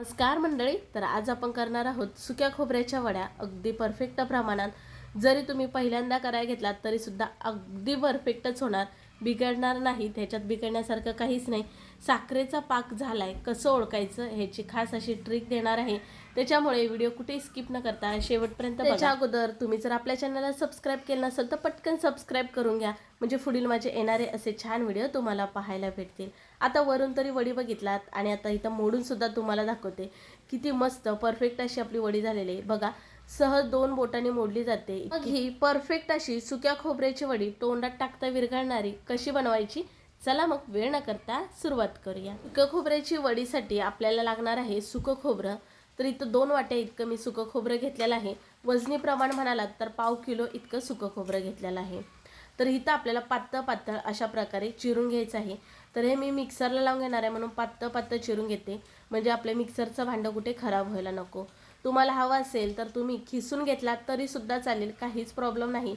नमस्कार मंडळी तर आज आपण करणार आहोत सुक्या खोबऱ्याच्या वड्या. अगदी परफेक्ट प्रमाणात. जरी तुम्ही पहिल्यांदा करायला घेतलात तरी सुद्धा अगदी परफेक्टच होणार. बिघडणार नाही. त्याच्यात बिघडण्यासारखं काहीच नाही. साखरेचा पाक झाला आहे कसं ओळखायचं? ह्याची खास अशी ट्रिक देणार आहे. त्याच्यामुळे व्हिडिओ कुठे स्किप न करता शेवटपर्यंत त्याच्या अगोदर तुम्ही जर आपल्या चॅनलला सबस्क्राईब केलं नसेल तर पटकन सबस्क्राईब करून घ्या. म्हणजे पुढील माझे येणारे असे छान व्हिडिओ तुम्हाला पाहायला भेटतील. आता वरून तरी वडी बघितलात आणि आता इथं मोडून सुद्धा तुम्हाला दाखवते. किती मस्त परफेक्ट अशी आपली वडी झालेली आहे. बघा सहज दोन बोटांनी मोडली जाते. मग ही परफेक्ट अशी सुक्या खोबऱ्याची वडी तोंडात टाकता विरघळणारी कशी बनवायची? चला मग वेळ न करता सुरुवात करूया. सुकं खोबऱ्याची वडीसाठी आपल्याला लागणार आहे सुकं खोबरं. तर इथं दोन वाट्या इतकं मी सुकं खोबरं घेतलेलं आहे. वजनी प्रमाण म्हणालात तर पाव किलो इतकं सुकं खोबरं घेतलेलं आहे. तर इथं आपल्याला पातळ पातळ अशा प्रकारे चिरून घ्यायचं आहे. तर हे मी मिक्सरला लावून घेणार आहे म्हणून पातळ पातळ चिरून घेते. म्हणजे आपल्या मिक्सरचं भांडं कुठे खराब व्हायला नको. तुम्हाला हवं असेल तर तुम्ही खिसून घेतलात तरीसुद्धा चालेल. काहीच प्रॉब्लेम नाही.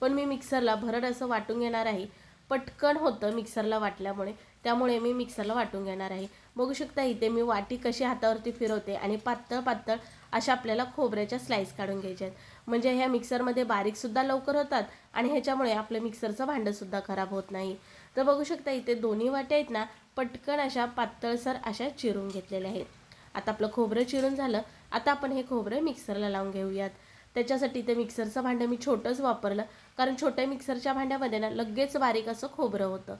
पण मी मिक्सरला भरड असं वाटून घेणार आहे. पटकन होतं मिक्सरला वाटल्यामुळे. त्यामुळे मी मिक्सरला वाटून घेणार आहे. बघू शकता इथे मी वाटी कशी हातावरती फिरवते आणि पातळ पातळ अशा आपल्याला खोबऱ्याच्या स्लाईस काढून घ्यायच्या आहेत. म्हणजे ह्या मिक्सरमध्ये बारीकसुद्धा लवकर होतात आणि ह्याच्यामुळे आपलं मिक्सरचं भांडंसुद्धा खराब होत नाही. तर बघू शकता इथे दोन्ही वाट्या आहेत ना पटकन अशा पातळसर अशा चिरून घेतलेल्या आहेत. आता आपलं खोबरं चिरून झालं. आता आपण हे खोबरं मिक्सरला लावून घेऊयात. त्याच्यासाठी ते मिक्सरचं भांडं मी छोटंच वापरलं. कारण छोट्या मिक्सरच्या भांड्यामध्ये ना लगेच बारीक असं खोबरं होतं.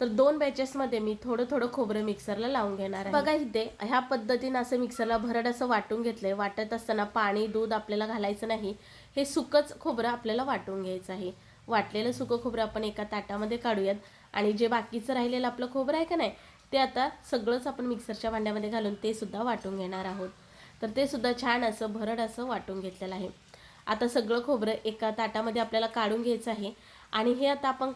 तर दोन बॅचेसमध्ये मी थोडं थोडं खोबरं मिक्सरला लावून घेणार आहे. बघा इथे ह्या पद्धतीनं असं मिक्सरला भरड असं वाटून घेतलंय. वाटत असताना पाणी दूध आपल्याला घालायचं नाही. हे सुकंच खोबरं आपल्याला वाटून घ्यायचं आहे. वाटलेलं सुकं खोबरं आपण एका ताटामध्ये काढूयात. आणि जे बाकीचं राहिलेलं आपलं खोबरं आहे का नाही ते आता सगळंच आपण मिक्सरच्या भांड्यामध्ये घालून ते सुद्धा वाटून घेणार आहोत. तर ते सुद्धा छान असं भरड असं वाटून घेतलेलं आहे. आता सगळं खोबरं एका ताटामध्ये आपल्याला काढून घ्यायचं आहे. आणि हे आता आपण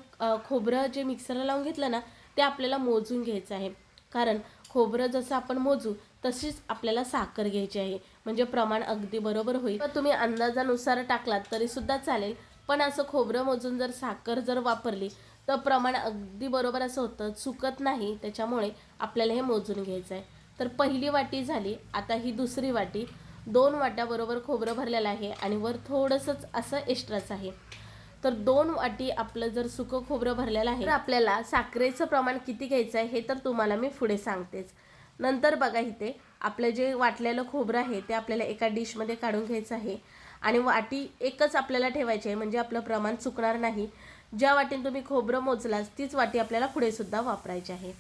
खोबरं जे मिक्सरला लावून घेतलं ना ते आपल्याला मोजून घ्यायचं आहे. कारण खोबरं जसं आपण मोजू तशीच आपल्याला साखर घ्यायची आहे. म्हणजे प्रमाण अगदी बरोबर होईल. तर तुम्ही अंदाजानुसार टाकलात तरी सुद्धा चालेल. पण असं खोबरं मोजून जर साखर जर वापरली तर प्रमाण अगदी बरोबर असं होतं. चुकत नाही. त्याच्यामुळे आपल्याला हे मोजून घ्यायचं आहे. तर पहिली वाटी झाली. आता ही दुसरी वाटी. दोन वाट्याबरोबर खोबरं भरलेलं आहे आणि वर थोडंसंच असं एक्स्ट्राच आहे. तर दोन वाटी आपलं जर सुकं खोबरं भरलेलं आहे तर आपल्याला साखरेचं प्रमाण किती घ्यायचं आहे हे तर तुम्हाला मी पुढे सांगतेच. नंतर बघा इथे आपलं जे वाटलेलं खोबरं आहे ते आपल्याला एका डिशमध्ये काढून घ्यायचं आहे. आणि वाटी एकच आपल्याला ठेवायची आहे म्हणजे आपलं प्रमाण चुकणार नाही. ज्या वाटीने तुम्ही खोबरं मोजलास तीच वाटी आपल्याला पुढेसुद्धा वापरायची आहे.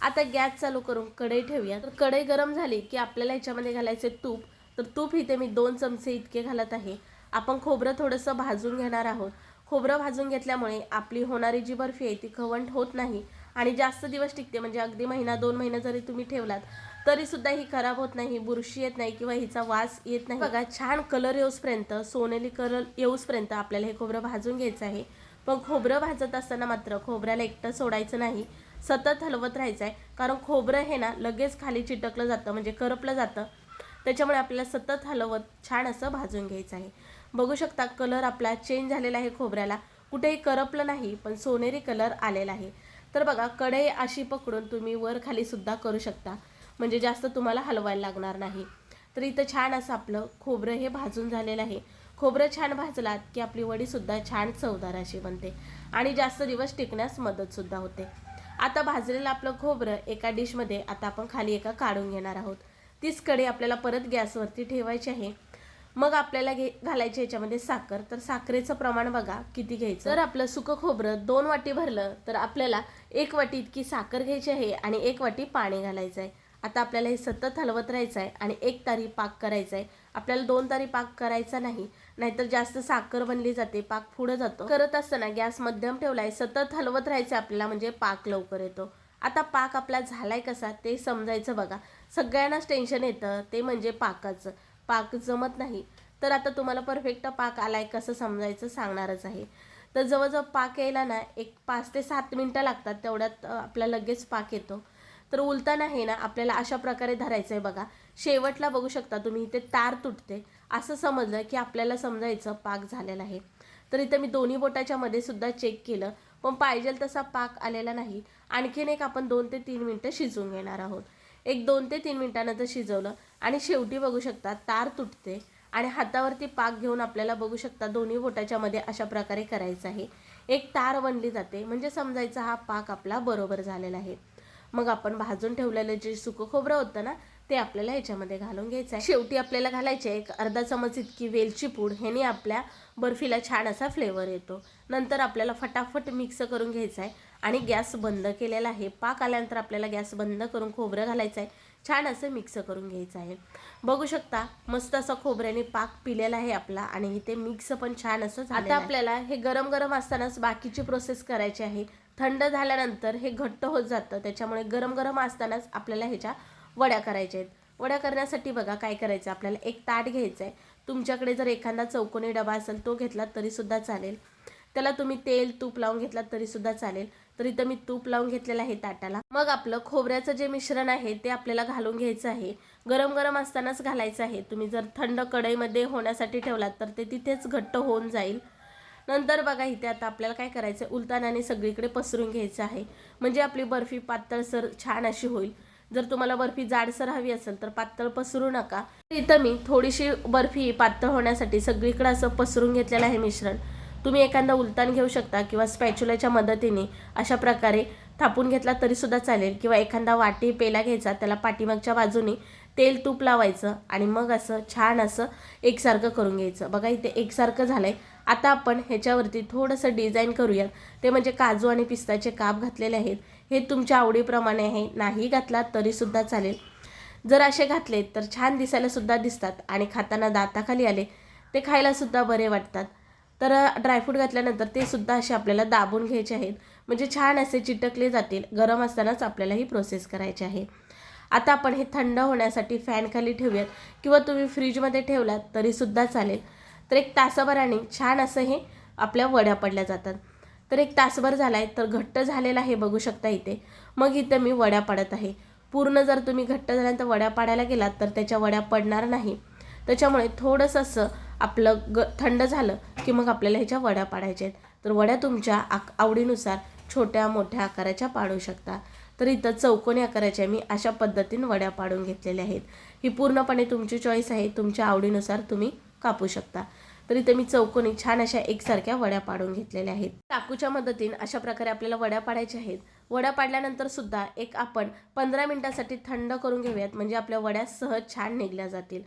आता गॅस चालू करून कढई ठेवूया. तर कढई गरम झाली की आपल्याला ह्याच्यामध्ये घालायचे तूप तर तूप इथे मी दोन चमचे इतके घालत आहे. आपण खोबरं थोडंसं भाजून घेणार आहोत. खोबरं भाजून घेतल्यामुळे आपली होणारी जी बर्फी आहे ती खवंट होत नाही आणि जास्त दिवस टिकते. म्हणजे अगदी महिना दोन महिना जरी तुम्ही ठेवलात तरी सुद्धा ही खराब होत नाही बुरशी येत नाही किंवा हिचा वास येत नाही. बघा छान कलर येऊसपर्यंत सोनेली कलर येऊसपर्यंत आपल्याला हे खोबरं भाजून घ्यायचं आहे. पण खोबरं भाजत असताना मात्र खोबऱ्याला एकटं सोडायचं नाही. सतत हलवत राहायचं आहे कारण खोबरं हे ना लगेच खाली चिटकलं जातं. म्हणजे करपलं जातं. त्याच्यामुळे आपल्याला सतत हलवत छान असं भाजून घ्यायचं आहे. बघू शकता कलर आपला चेंज झालेला आहे खोबऱ्याला. कुठेही करपलं नाही पण सोनेरी कलर आलेला आहे. तर बघा कढई अशी पकडून तुम्ही वर खाली सुद्धा करू शकता. म्हणजे जास्त तुम्हाला हलवायला लागणार नाही. तर इथं छान असं आपलं खोबरं हे भाजून झालेलं आहे. खोबरं छान भाजलात की आपली वडीसुद्धा छान चवदार अशी बनते. आणि जास्त दिवस टिकण्यास मदतसुद्धा होते. आता भाजलेलं आपलं खोबरं एका डिशमध्ये आता आपण खाली एका काढून घेणार आहोत. तीच कढी आपल्याला परत गॅसवरती ठेवायची आहे. मग आपल्याला घे घालायची याच्यामध्ये साखर. तर साखरेचं प्रमाण बघा किती घ्यायचं? तर आपलं सुकं खोबरं दोन वाटी भरलं तर आपल्याला एक वाटी इतकी साखर घ्यायची आहे आणि एक वाटी पाणी घालायचं आहे. आता आपल्याला हे सतत हलवत राहायचं आहे आणि एक तारी पाक करायचा आहे. आपल्याला दोन तारी पाक करायचा नाही. नाहीतर जास्त साखर बनली जाते पाक पुढं जातो. करत असताना गॅस मध्यम ठेवलाय सतत हलवत राहायचं आपल्याला म्हणजे पाक लवकर येतो. आता पाक आपला झालाय कसा ते समजायचं बघा. सगळ्यांनाच टेन्शन येतं ते म्हणजे पाकाचं. पाक जमत नाही. तर आता तुम्हाला परफेक्ट पाक आला आहे कसं समजायचं सांगणारच आहे. तर जवळजवळ पाक यायला ना एक पाच ते सात मिनटं लागतात तेवढ्यात आपला लगेच पाक येतो. तर उलताना हे ना आपल्याला अशा प्रकारे धरायचं आहे बघा. शेवटला बघू शकता तुम्ही इथे तार तुटते. असं समजलं की आपल्याला समजायचं पाक झालेला आहे. तर इथं मी दोन्ही बोटाच्या मध्ये सुद्धा चेक केलं. पण पाहिजे तसा पाक आलेला नाही. आणखीन एक आपण दोन ते तीन मिनटं शिजवून घेणार आहोत. एक दोन ते तीन मिनटानंतर शिजवलं आणि शेवटी बघू शकता तार तुटते आणि हातावरती पाक घेऊन आपल्याला बघू शकता दोन्ही बोटाच्या मध्ये अशा प्रकारे करायचं आहे. एक तार बनली जाते. म्हणजे समजायचा हा पाक आपला बरोबर झालेला आहे. मग आपण भाजून ठेवलेलं जे सुकं खोबरं होतं ना ते आपल्याला याच्यामध्ये घालून घ्यायचं आहे शेवटी आपल्याला घालायचे एक अर्धा चमच इतकी वेलची पूड ह्याने आपल्या बर्फीला छान असा फ्लेवर येतो. नंतर आपल्याला फटाफट मिक्स करून घ्यायचं आहे आणि गॅस बंद केलेला आहे. पाक आल्यानंतर आपल्याला गॅस बंद करून खोबरं घालायचं आहे छान असं मिक्स करून घ्यायचं आहे बघू शकता मस्त असं खोबऱ्याने पाक पिलेला आहे आपला आणि इथे मिक्स पण छान असं आता आपल्याला हे गरम गरम असतानाच बाकीची प्रोसेस करायची आहे. थंड झाल्यानंतर हे घट्ट होत जातं. त्याच्यामुळे गरम गरम असतानाच आपल्याला ह्याच्या वड्या करायच्या आहेत. वड्या करण्यासाठी बघा काय करायचं? आपल्याला एक ताट घ्यायचं आहे तुमच्याकडे जर एखादा चौकोनी डबा असेल तो घेतला तरीसुद्धा चालेल. त्याला तुम्ही तेल तूप लावून घेतलात तरीसुद्धा चालेल. तर इथं मी तूप लावून घेतलेलं आहे ताटाला. मग आपलं खोबऱ्याचं जे मिश्रण आहे ते आपल्याला घालून घ्यायचं आहे. गरम गरम असतानाच घालायचं आहे. तुम्ही जर थंड कढईमध्ये होण्यासाठी ठेवलात तर ते तिथेच घट्ट होऊन जाईल. नंतर बघा इथे आता आपल्याला काय करायचं आहे उलतानाने सगळीकडे पसरून घ्यायचं आहे. म्हणजे आपली बर्फी पातळसर छान अशी होईल. जर तुम्हाला बर्फी जाडसर हवी असेल तर पातळ पसरू नका. इथं मी थोडीशी बर्फी पातळ होण्यासाठी सगळीकडे असं पसरून घेतलेलं आहे मिश्रण. तुम्ही एखादा उलतान घेऊ शकता किंवा स्पॅच्युलाच्या मदतीने अशा प्रकारे थापून घेतला तरीसुद्धा चालेल. किंवा एखादा वाटी पेला घ्यायचा त्याला पाठीमागच्या बाजूने तेल तूप लावायचं आणि मग असं छान असं एकसारखं करून घ्यायचं. बघा इथे एकसारखं झालं आहे आता आपण ह्याच्यावरती थोडंसं डिझाईन करूयात. ते म्हणजे काजू आणि पिस्ताचे काप घातलेले आहेत. हे तुमच्या आवडीप्रमाणे आहे नाही घातलात तरीसुद्धा चालेल. जर असे घातले तर छान दिसायलासुद्धा दिसतात आणि खाताना दाताखाली आले ते खायलासुद्धा बरे वाटतात. तर ड्रायफ्रूट घातल्यानंतर ते सुद्धा असे आपल्याला दाबून घ्यायचे आहेत. म्हणजे छान असे चिटकले जातील गरम असतानाच आपल्याला ही प्रोसेस करायची आहे. आता आपण हे थंड होण्यासाठी फॅनखाली ठेवूयात किंवा तुम्ही फ्रीजमध्ये ठेवलात तरीसुद्धा चालेल. तर एक तासाभराने छान असं हे आपल्या वड्या पडल्या जातात. तर एक तासभर झाला आहे तर घट्ट झालेला आहे बघू शकता इथे. मग इथं मी वड्या पाडत आहे. पूर्ण जर तुम्ही घट्ट झाल्यानंतर वड्या पाडायला गेलात तर त्याच्या वड्या पडणार नाही. त्याच्यामुळे थोडंसं असं आपलं ग थंड झालं की मग आपल्याला ह्याच्या वड्या पाडायच्या आहेत. तर वड्या तुमच्या आक आवडीनुसार छोट्या मोठ्या आकाराच्या पाडू शकता. तर इथं चौकोनी आकाराच्या मी अशा पद्धतीने वड्या पाडून घेतलेल्या आहेत. ही पूर्णपणे तुमची चॉईस आहे तुमच्या आवडीनुसार तुम्ही कापू शकता. तर इथे मी चौकोनी छान अशा एकसारख्या वड्या पाडून घेतलेल्या आहेत. चाकूच्या मदतीने अशा प्रकारे आपल्याला वड्या पाडायच्या आहेत. वड्या पाडल्यानंतर सुद्धा एक आपण पंधरा मिनिटासाठी थंड करून घेऊयात म्हणजे आपल्या वड्या सहज छान निघल्या जातील.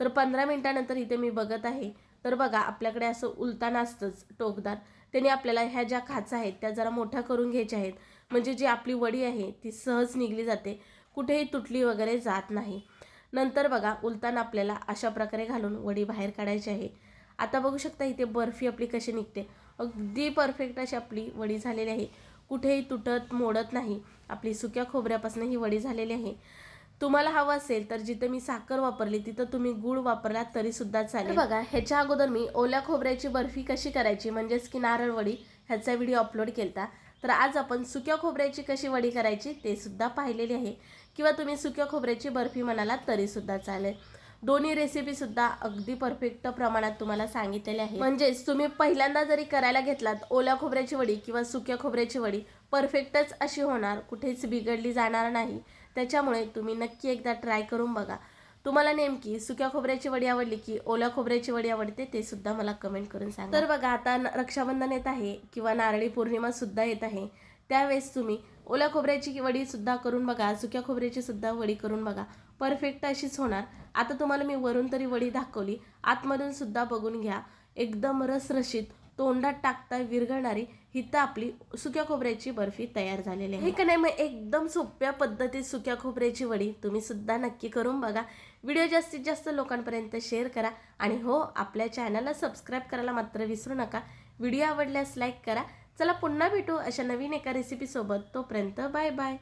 तर पंधरा मिनिटानंतर इथे मी बघत आहे. तर बघा आपल्याकडे असं उलताना असतंच टोकदार. त्याने आपल्याला ह्या ज्या खाचा आहेत त्या जरा मोठ्या करून घ्यायच्या आहेत. म्हणजे जी आपली वडी आहे ती सहज निघली जाते. कुठेही तुटली वगैरे जात नाही. नंतर बघा उलताना आपल्याला अशा प्रकारे घालून वडी बाहेर काढायची आहे. आता बघू शकता इथे बर्फी आपली कशी निघते. अगदी परफेक्ट अशी आपली वडी झालेली आहे. कुठेही तुटत मोडत नाही. आपली सुक्या खोबऱ्यापासून ही वडी झालेली आहे. तुम्हाला हवं असेल तर जिथं मी साखर वापरली तिथं तुम्ही गुळ वापरला तरी सुद्धा चालेल. बघा ह्याच्या अगोदर मी ओल्या खोबऱ्याची बर्फी कशी करायची म्हणजेच की नारळ वडी ह्याचा व्हिडिओ अपलोड केला तर आज आपण सुक्या खोबऱ्याची कशी वडी करायची ते सुद्धा पाहिलेली आहे. किंवा तुम्ही सुक्या खोबऱ्याची बर्फी म्हणाला तरी सुद्धा चालेल. दोन्ही रेसिपी सुद्धा अगदी परफेक्ट प्रमाणात तुम्हाला सांगितलेले आहे म्हणजेच तुम्ही पहिल्यांदा जरी करायला घेतलात ओल्या खोबऱ्याची वडी किंवा सुक्या खोबऱ्याची वडी परफेक्टच अशी होणार कुठेच बिघडली जाणार नाही. त्याच्यामुळे तुम्ही नक्की एकदा ट्राय करून बघा. तुम्हाला नेमकी सुक्या खोबऱ्याची वडी आवडली की ओल्या खोबऱ्याची वडी आवडते ते सुद्धा मला कमेंट करून सांगा. तर बघा आता रक्षाबंधन येत आहे किंवा नारळी पौर्णिमा सुद्धा येत आहे. त्यावेळेस तुम्ही ओल्या खोबऱ्याची वडी सुद्धा करून बघा सुक्या खोबऱ्याची सुद्धा वडी करून बघा. परफेक्ट अशीच होणार. आता तुम्हाला मी वरून तरी वडी दाखवली. आतमधून सुद्धा बघून घ्या. एकदम रसरशीत तोंडात टाकता विरघळणारी ही तर आपली सुक्या खोबऱ्याची बर्फी तयार झालेली आहे. हे का नाही मग एकदम सोप्या पद्धतीत सुक्या खोबऱ्याची वडी तुम्ही सुद्धा नक्की करून बघा. व्हिडिओ जास्तीत जास्त लोकांपर्यंत शेअर करा आणि हो आपल्या चॅनलला सबस्क्राईब करायला मात्र विसरू नका. व्हिडिओ आवडल्यास लाईक करा. चला पुन्हा भेटू अशा नवीन एका रेसिपीसोबत तोपर्यंत बाय बाय.